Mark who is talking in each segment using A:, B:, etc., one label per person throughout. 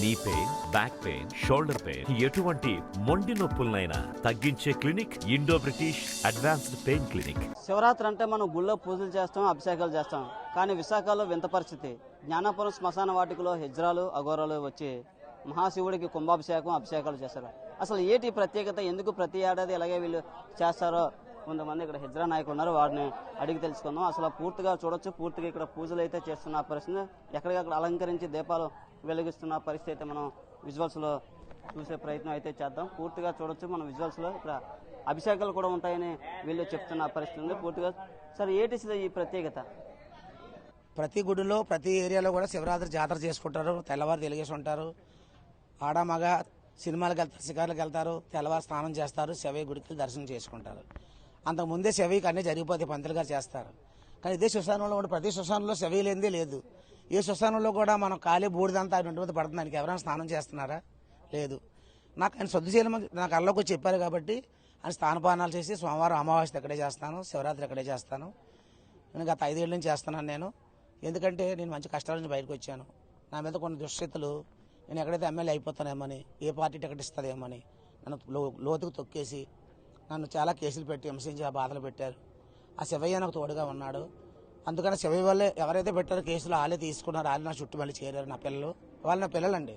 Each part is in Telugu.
A: Knee pain back pain shoulder pain ఎటువంటి మొండి నొప్పులనైనా తగ్గించే clinic Indo British advanced pain clinic.
B: Shivaratri అంటే మనం గుళ్ళో పూజలు చేస్తాం అభిషేకాలు చేస్తాం. కానీ విశాఖలో వింత పరిస్థితి. జ్ఞానాపురం శ్మశాన వాటికలో హెజ్రాలు అఘోరాలు వచ్చి మహాశివుడికి కుంభాభిషేకం అభిషేకాలు చేస్తారు అసలు ఏటి ప్రత్యేకత? ఎందుకు ప్రతి ఏడాది ఎలాగే వీళ్ళు చేస్తారో? కొంతమంది ఇక్కడ హిజ్రా నాయకులు ఉన్నారు వారిని అడిగి తెలుసుకుందాం. అసలు పూర్తిగా చూడొచ్చు పూర్తిగా ఇక్కడ పూజలు అయితే చేస్తున్న పరిస్థితి. ఎక్కడికక్కడ అలంకరించి దీపాలు వెలిగిస్తున్న పరిస్థితి అయితే మనం విజువల్స్లో చూసే ప్రయత్నం అయితే చేద్దాం. పూర్తిగా చూడొచ్చు మనం విజువల్స్లో ఇక్కడ అభిషేకాలు కూడా ఉంటాయని వీళ్ళు చెప్తున్న పరిస్థితి ఉంది. పూర్తిగా సార్ ఏంటి ఈ ప్రత్యేకత?
C: ప్రతి గుడిలో ప్రతి ఏరియాలో కూడా శివరాత్రి జాతర చేసుకుంటారు. తెల్లవారు తెలిగేసి ఉంటారు. ఆడ మగ సినిమాలకు వెళ్తారు షికార్లకు వెళ్తారు తెల్లవారు స్నానం చేస్తారు శవయ్య గుడికి దర్శనం చేసుకుంటారు. అంతకుముందే శవయ్యకి అన్నీ జరిగిపోతాయి పంతులు గారు చేస్తారు. కానీ ఇదే శ్మశానంలో ఉండే ప్రతి శ్మశానంలో శివయ్య లేనిదే లేదు. ఏ శ్మశానంలో కూడా మనం ఖాళీ బూడిదంతా ఆయన ఉంటుంది పడుతుంది. దానికి ఎవరైనా స్నానం చేస్తున్నారా? లేదు. నాకు ఆయన శుద్ధి చేయమని నాకు అల్లోకి వచ్చి చెప్పారు కాబట్టి ఆయన స్థానపానాలు చేసి సోమవారం అమావాస్య ఇక్కడే చేస్తాను శివరాత్రి ఇక్కడే చేస్తాను. నేను గత ఐదేళ్ళ నుంచి చేస్తున్నాను నేను. ఎందుకంటే నేను మంచి కష్టాల నుంచి బయటకు వచ్చాను. నా మీద కొన్ని దుశ్చితులు నేను ఎక్కడైతే ఎమ్మెల్యే అయిపోతానేమని ఏ పార్టీ టికెట్ ఇస్తుందేమని నన్ను లో- లోతుకు తొక్కేసి నన్ను చాలా కేసులు పెట్టి హింసించి ఆ బాధలు పెట్టారు. ఆ శివయ్య నాకు తోడుగా ఉన్నాడు. అందుకని శివయ్య వల్లే ఎవరైతే పెట్టారో కేసులు వాళ్ళే తీసుకున్నారు. వాళ్ళు నా చుట్టూ మళ్ళీ చేరారు నా పిల్లలు. వాళ్ళు నా పిల్లలండి.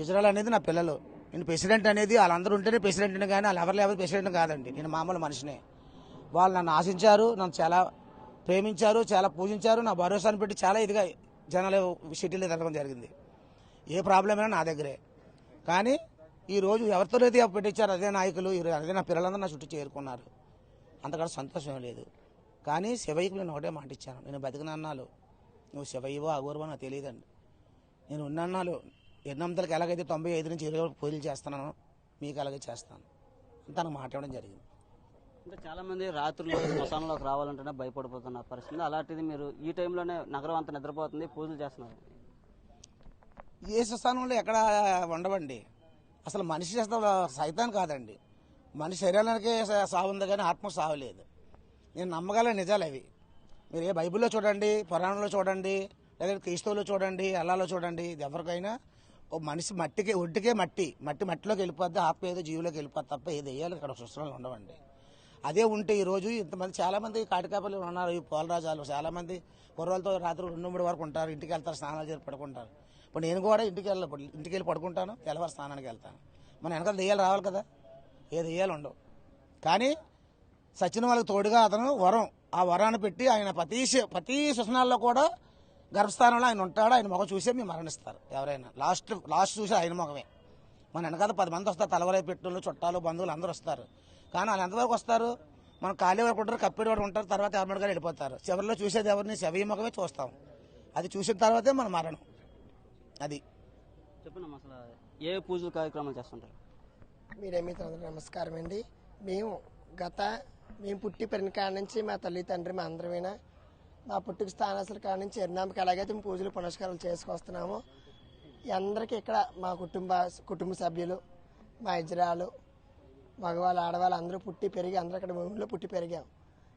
C: ఇజ్రాయల్ అనేది నా పిల్లలు. నేను ప్రెసిడెంట్ అనేది వాళ్ళందరూ ఉంటేనే ప్రెసిడెంట్ని కానీ వాళ్ళు ఎవరు లేకపోతే ప్రెసిడెంట్ కాదండి. నేను మామూలు మనిషినే. వాళ్ళు నన్ను ఆశించారు నన్ను చాలా ప్రేమించారు చాలా పూజించారు నా భరోసాను పెట్టి చాలా ఇదిగా జనాలు సిటీలో తిరగడం జరిగింది. ఏ ప్రాబ్లం అయినా నా దగ్గరే. కానీ ఈ రోజు ఎవరితోనైతే పెట్టించారు అదే నాయకులు ఈ రోజు అదే నా పిల్లలందరూ నా చుట్టూ చేరుకున్నారు. అంతకంటే సంతోషం లేదు. కానీ శివయ్యకి నేను ఒకటే మాట ఇచ్చాను. నేను బతికినన్నాలు నువ్వు శివయ్యవో అగోరవో నాకు తెలియదండి. నేను ఉన్నన్నాళ్ళు ఎన్నొందలకి ఎలాగైతే తొంభై ఐదు నుంచి ఇరవై వరకు పూజలు చేస్తున్నానో మీకు అలాగే చేస్తాను. అంత నాకు మాట్లాడడం జరిగింది.
B: అంటే చాలా మంది రాత్రులు శ్మశానంలోకి రావాలంటేనే భయపడిపోతున్న పరిస్థితి. అలాంటిది మీరు ఈ టైంలోనే నగరం అంతా నిద్రపోతుంది పూజలు చేస్తున్నారు.
C: ఏ స్థానంలో ఎక్కడ ఉండవండి. అసలు మనిషి చేస్తే సైతాన్ కాదండి. మనిషి శరీరానికి సా- సావు ఉంది కానీ ఆత్మ సావు లేదు. నేను నమ్మగల నిజాలు అవి. మీరు ఏ బైబిల్లో చూడండి పురాణంలో చూడండి లేదా క్రీస్తువులో చూడండి అల్లాలో చూడండి ఇది ఎవరికైనా ఓ మనిషి మట్టికి ఒడ్డుకే మట్టి మట్టి మట్టిలోకి వెళ్ళిపోద్ది ఆత్మ ఏదో జీవులోకి వెళ్ళిపోద్ది తప్ప ఏది వేయాలి ఇక్కడ సృష్టిలో ఉండవండి. అదే ఉంటే ఈరోజు ఇంతమంది చాలామంది కాటికాపల్లి ఉన్నారు ఈ పోలరాజాలు చాలా మంది కుర్రలతో రాత్రి రెండు మూడు వరకు ఉంటారు ఇంటికి వెళ్తారు స్నానాలు చేసి పడుకుంటారు. ఇప్పుడు నేను కూడా ఇంటికి వెళ్ళి ఇంటికి వెళ్ళి పడుకుంటాను తెల్లవారు స్నానానికి వెళ్తాను. మన వెనకాల దెయ్యాలు రావాలి కదా ఏ దెయ్యాలు ఉండవు. కానీ సచిన వాళ్ళకి తోడుగా అతను వరం. ఆ వరాన్ని పెట్టి ఆయన ప్రతి ప్రతి శుసనాల్లో కూడా గర్భస్థానంలో ఆయన ఉంటాడు. ఆయన ముఖం చూసే మీరు మరణిస్తారు. ఎవరైనా. లాస్ట్ లాస్ట్ చూసి ఆయన ముఖమే మన వెనకాల పది మంది వస్తారు. తలవరై పెట్టులు చుట్టాలు బంధువులు అందరూ వస్తారు. కానీ వాళ్ళు ఎంతవరకు వస్తారు? మనం ఖాళీ వరకు ఉంటారు కప్పేడు వరకు ఉంటారు తర్వాత ఎవరి గారు వెళ్ళిపోతారు. చివరిలో చూసేది ఎవరిని? శవీ ముఖమే చూస్తాం. అది చూసిన తర్వాతే మన మరణం. అది.
B: చెప్పండి అసలు ఏ పూజలు కార్యక్రమాలు చేస్తుంటారు?
D: మీరేమిత్రులందరూ నమస్కారం అండి మేము గత మేము పుట్టి పెరిగిన కాడ నుంచి మా తల్లి తండ్రి మా అందరమైనా? మా పుట్టుకు స్థానాసుల కాడ నుంచి ఎరునామకి ఎలాగైతే మేము పూజలు పునస్కారాలు చేసుకొస్తున్నాము. అందరికీ ఇక్కడ మా కుటుంబ కుటుంబ సభ్యులు మా ఇజ్రాలు మగవాళ్ళు ఆడవాళ్ళు అందరూ పుట్టి పెరిగి అందరూ అక్కడ భూమిలో పుట్టి పెరిగాం.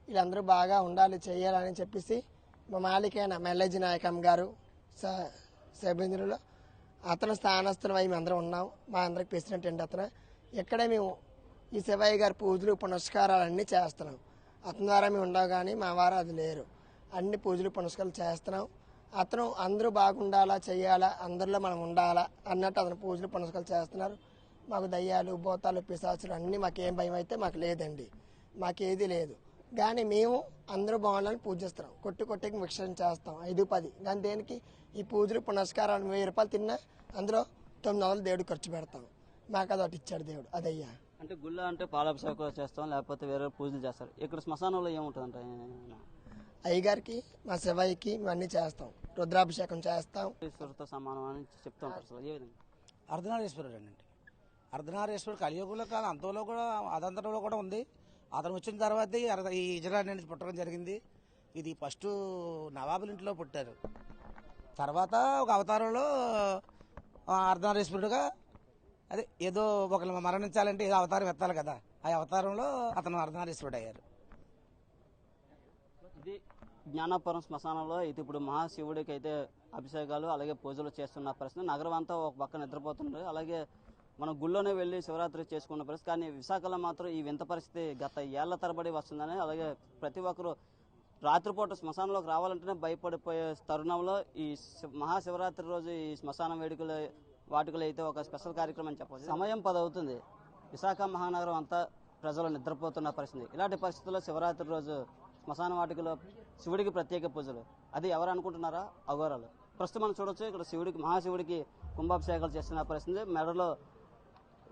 D: వీళ్ళందరూ బాగా ఉండాలి చేయాలని చెప్పేసి మా మాలికైన మెల్లజి నాయకం గారు సభ్యులు అతను స్థానస్థులం అయి మేము అందరం ఉన్నాం. మా అందరికి ప్రెసిడెంట్ అండి అతను. ఇక్కడే మేము ఈ శివయ్య గారి పూజలు పునస్కారాలు అన్నీ చేస్తున్నాం. అతని ద్వారా మేము ఉండవు కానీ మా వారు అది లేరు. అన్ని పూజలు పునస్కారాలు చేస్తున్నాం. అతను అందరూ బాగుండాలా చేయాలా అందరిలో మనం ఉండాలా అన్నట్టు అతను పూజలు పునస్కారాలు చేస్తున్నారు. మాకు దయ్యాలు భూతాలు పిశాచులు అన్నీ మాకేం భయం అయితే మాకు లేదండి. మాకేది లేదు. కానీ మేము అందరూ బాగుండాలని పూజిస్తున్నాం. కొట్టి కొట్టికి మిక్సర్ చేస్తాం. ఐదు పది. కానీ దేనికి? ఈ పూజలు పునస్కారాలు వెయ్యి రూపాయలు తిన్నా అందులో తొమ్మిది వందలు దేవుడు ఖర్చు పెడతాం. మాకు అది ఒకటి ఇచ్చాడు దేవుడు. అదయ్యా.
B: అంటే గుళ్ళ అంటే పాలాభిషేకం చేస్తాం లేకపోతే వేరే పూజలు చేస్తారు. ఇక్కడ శ్మశానంలో ఏముంటుందంట?
D: అయ్యగారికి మా శివయ్యకి అన్నీ చేస్తాం. రుద్రాభిషేకం చేస్తాం.
B: ఈశ్వరుతో సమానం అని చెప్తూ అసలు ఏ విధంగా?
C: అర్ధనారీశ్వరుడు అండి అర్ధనారీశ్వరుడు కలియుగంలో కాదు అంతలో కూడా అదంతలో కూడా ఉంది. అతను వచ్చిన తర్వాత ఈ అర్ధ ఈ ఇజ్రా అనేది పుట్టడం జరిగింది. ఇది ఫస్ట్ నవాబుల ఇంట్లో పుట్టారు. తర్వాత ఒక అవతారంలో అర్ధనారీశ్వరుడుగా అదే ఏదో ఒకరు మరణించాలంటే ఏదో అవతారం ఎత్తాలి కదా. ఆ అవతారంలో అతను అర్ధనారీశ్వరుడు అయ్యారు.
B: ఇది జ్ఞానాపురం శ్మశానంలో అయితే ఇప్పుడు మహాశివుడికి అయితే అభిషేకాలు అలాగే పూజలు చేస్తున్న పరిస్థితి. నగరం అంతా ఒక పక్క నిద్రపోతుంది. అలాగే మనం గుళ్ళోనే వెళ్ళి శివరాత్రి చేసుకున్న పరిస్థితి. కానీ విశాఖలో మాత్రం ఈ వింత పరిస్థితి గత ఏళ్ళ తరబడి వస్తుందని అలాగే ప్రతి ఒక్కరు రాత్రిపూట శ్మశానంలోకి రావాలంటేనే భయపడిపోయే తరుణంలో ఈ శి- మహాశివరాత్రి రోజు ఈ శ్మశాన వేడుకలు వాటికలో అయితే ఒక స్పెషల్ కార్యక్రమం చెప్పవచ్చు. సమయం పదవుతుంది. విశాఖ మహానగరం అంతా ప్రజలు నిద్రపోతున్న పరిస్థితి. ఇలాంటి పరిస్థితుల్లో శివరాత్రి రోజు శ్మశాన వాటికలో శివుడికి ప్రత్యేక పూజలు. అది ఎవరు అనుకుంటున్నారా? అఘోరాలు. ప్రస్తుతం మనం చూడొచ్చు ఇక్కడ శివుడికి మహాశివుడికి కుంభాభిషేకాలు చేస్తున్న పరిస్థితి. మెడలో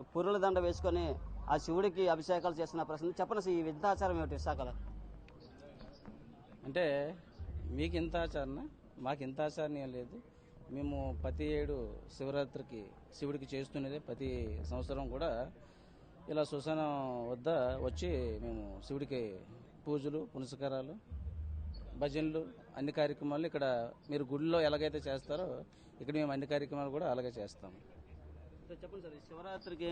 B: పురుల దండ వేసుకొని ఆ శివుడికి అభిషేకాలు చేస్తున్న పరిస్థితి. చెప్పండి ఈ వింతాచారం ఏమిటి విశాఖలో?
E: అంటే మీకు ఇంత ఆచరణ మాకు ఇంత ఆచరణ ఏం లేదు. మేము ప్రతి ఏడు శివరాత్రికి శివుడికి చేస్తున్నదే ప్రతి సంవత్సరం కూడా ఇలా శ్మశానం వద్ద వచ్చి మేము శివుడికి పూజలు పునస్కారాలు భజనలు అన్ని కార్యక్రమాలు ఇక్కడ మీరు గుడిలో ఎలాగైతే చేస్తారో ఇక్కడ మేము అన్ని కార్యక్రమాలు కూడా అలాగే చేస్తాము
B: చెప్పండి సార్ శివరాత్రికి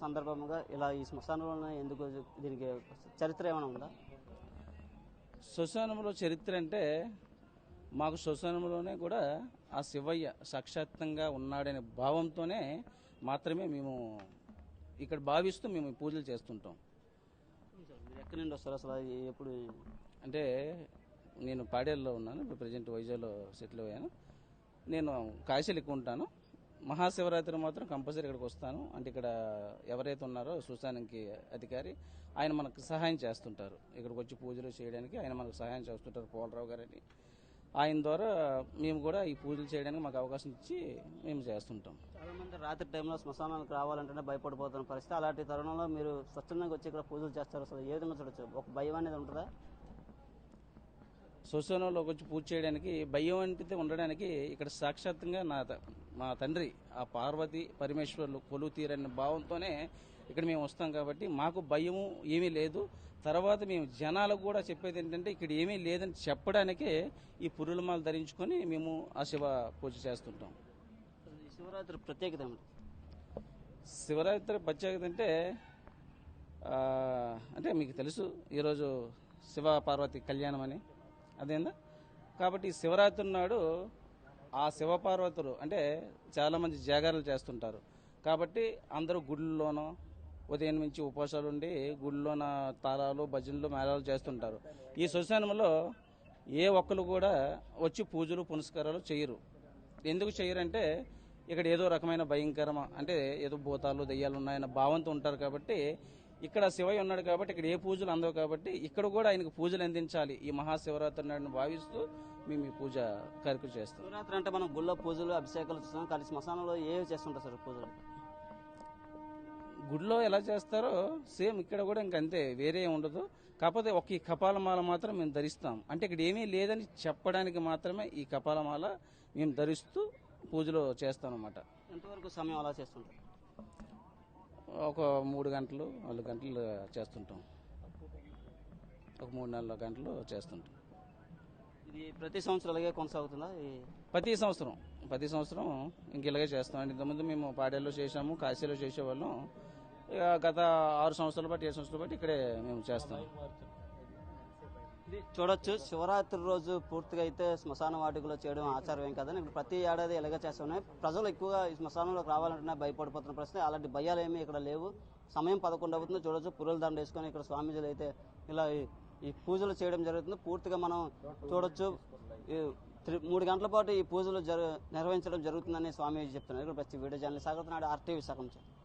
B: సందర్భంగా ఇలా ఈ శ్మశానంలో ఎందుకు దీనికి చరిత్ర ఏమైనా ఉందా?
E: శ్మశానంలో చరిత్ర అంటే మాకు శ్మశానంలోనే కూడా ఆ శివయ్య సాక్షాత్తంగా ఉన్నాడనే భావంతోనే మాత్రమే మేము ఇక్కడ భావిస్తూ మేము పూజలు చేస్తుంటాం.
B: మీరు ఎక్కడి నుండి వస్తారు అసలు? ఎప్పుడు?
E: అంటే నేను పాడేరులో ఉన్నాను ఇప్పుడు ప్రజెంట్ వైజాగ్లో సెటిల్ అయ్యాను. నేను కాశీలు ఎక్కువ ఉంటాను. మహాశివరాత్రి మాత్రం కంపల్సరీ ఇక్కడికి వస్తాను. అంటే ఇక్కడ ఎవరైతే ఉన్నారో శ్మశానానికి అధికారి ఆయన మనకు సహాయం చేస్తుంటారు. ఇక్కడికి వచ్చి పూజలు చేయడానికి ఆయన మనకు సహాయం చేస్తుంటారు పోలరావు గారని. ఆయన ద్వారా మేము కూడా ఈ పూజలు చేయడానికి మాకు అవకాశం ఇచ్చి మేము చేస్తుంటాం.
B: చాలా మంది రాత్రి టైంలో శ్మశానానికి రావాలంటేనే భయపడిపోతున్న పరిస్థితి. అలాంటి తరుణంలో మీరు స్వచ్ఛందంగా వచ్చి ఇక్కడ పూజలు చేస్తారు అసలు ఏ విధంగా చూడొచ్చు? ఒక భయం అనేది ఉంటుందా?
E: శ్మశానంలోకి వచ్చి పూజ చేయడానికి భయం అంటే ఉండడానికి ఇక్కడ సాక్షాత్తంగా నా త- మా తండ్రి ఆ పార్వతి పరమేశ్వర్లు కొలువు తీరని భావంతోనే ఇక్కడ మేము వస్తాం కాబట్టి మాకు భయము ఏమీ లేదు. తర్వాత మేము జనాలకు కూడా చెప్పేది ఏంటంటే ఇక్కడ ఏమీ లేదని చెప్పడానికే ఈ పురులమాల ధరించుకొని మేము ఆ శివ పూజ చేస్తుంటాం.
B: శివరాత్రి ప్రత్యేకత
E: శివరాత్రి ప్రత్యేకత అంటే అంటే మీకు తెలుసు ఈరోజు శివ పార్వతి కళ్యాణం అని. అదేందా? కాబట్టి శివరాత్రి నాడు ఆ శివ పార్వతులు అంటే చాలామంది జాగారాలు చేస్తుంటారు. కాబట్టి అందరూ గుళ్ళలోనో ఉదయం నుంచి ఉపవాసాలు ఉండి గుళ్ళోన తాళాలు భజనలు మేళాలు చేస్తుంటారు. ఈ శ్మశానంలో ఏ ఒక్కరు కూడా వచ్చి పూజలు పునస్కారాలు చేయరు. ఎందుకు చేయరంటే ఇక్కడ ఏదో రకమైన భయంకరమ అంటే ఏదో భూతాలు దెయ్యాలు ఉన్నాయన్న భావంతో ఉంటారు కాబట్టి ఇక్కడ శివయ్య ఉన్నాడు కాబట్టి ఇక్కడ ఏ పూజలు అందవు కాబట్టి ఇక్కడ కూడా ఆయనకు పూజలు అందించాలి. ఈ మహాశివరాత్రి నాడుని భావిస్తూ మేము ఈ పూజ కార్యక్రమం చేస్తాం.
B: శివరాత్రి అంటే మనం గుళ్ళో పూజలు అభిషేకాలు చూస్తాం. కానీ శ్మశానంలో ఏవి చేస్తుంటారు సార్ పూజలు?
E: గుడిలో ఎలా చేస్తారో సేమ్ ఇక్కడ కూడా ఇంకంతే వేరే ఉండదు. కాకపోతే ఒక ఈ కపాలమాల మాత్రం మేము ధరిస్తాం. అంటే ఇక్కడ ఏమీ లేదని చెప్పడానికి మాత్రమే ఈ కపాలమాల మేము ధరిస్తూ పూజలు చేస్తాం అన్నమాట
B: ఎంతవరకు సమయం అలా చేస్తుంటారు?
E: ఒక మూడు గంటలు నాలుగు గంటలు చేస్తుంటాం. ఒక మూడు నాలుగు గంటలు చేస్తుంటాం.
B: ఇది ప్రతి సంవత్సరం అలాగే కొనసాగుతుందా?
E: ప్రతి సంవత్సరం ప్రతి సంవత్సరం ఇంక ఇలాగే చేస్తాం. అండి ఇంతకుముందు మేము పాడేరులో చేసాము కాశీలో చేసేవాళ్ళం. గత ఆరు సంవత్సరాల బట్టి ఏడు సంవత్సరాల బట్టి ఇక్కడే మేము చేస్తాం.
B: చూడొచ్చు. శివరాత్రి రోజు పూర్తిగా అయితే శ్మశాన వాటికలో చేయడం ఆచారం ఏం కాదని ప్రతి ఏడాది ఇలాగే చేస్తున్నాయి ప్రజలు ఎక్కువగా ఈ శ్మశానంలోకి రావాలంటే భయపడిపోతున్న ప్రశ్న అలాంటి భయాలు ఏమీ ఇక్కడ లేవు. సమయం పదకొండు అవుతుంది. చూడొచ్చు. పురుల దండ వేసుకొని ఇక్కడ స్వామీజీలు అయితే ఇలా ఈ- ఈ పూజలు చేయడం జరుగుతుంది. పూర్తిగా మనం చూడొచ్చు. త్రి- మూడు గంటల పాటు ఈ పూజలు నిర్వహించడం జరుగుతుందని స్వామీజీ చెప్తున్నారు. ఇక్కడ ప్రతి వీడియో ఛానల్ సాగుతున్నాడు ఆర్టీవీ సగం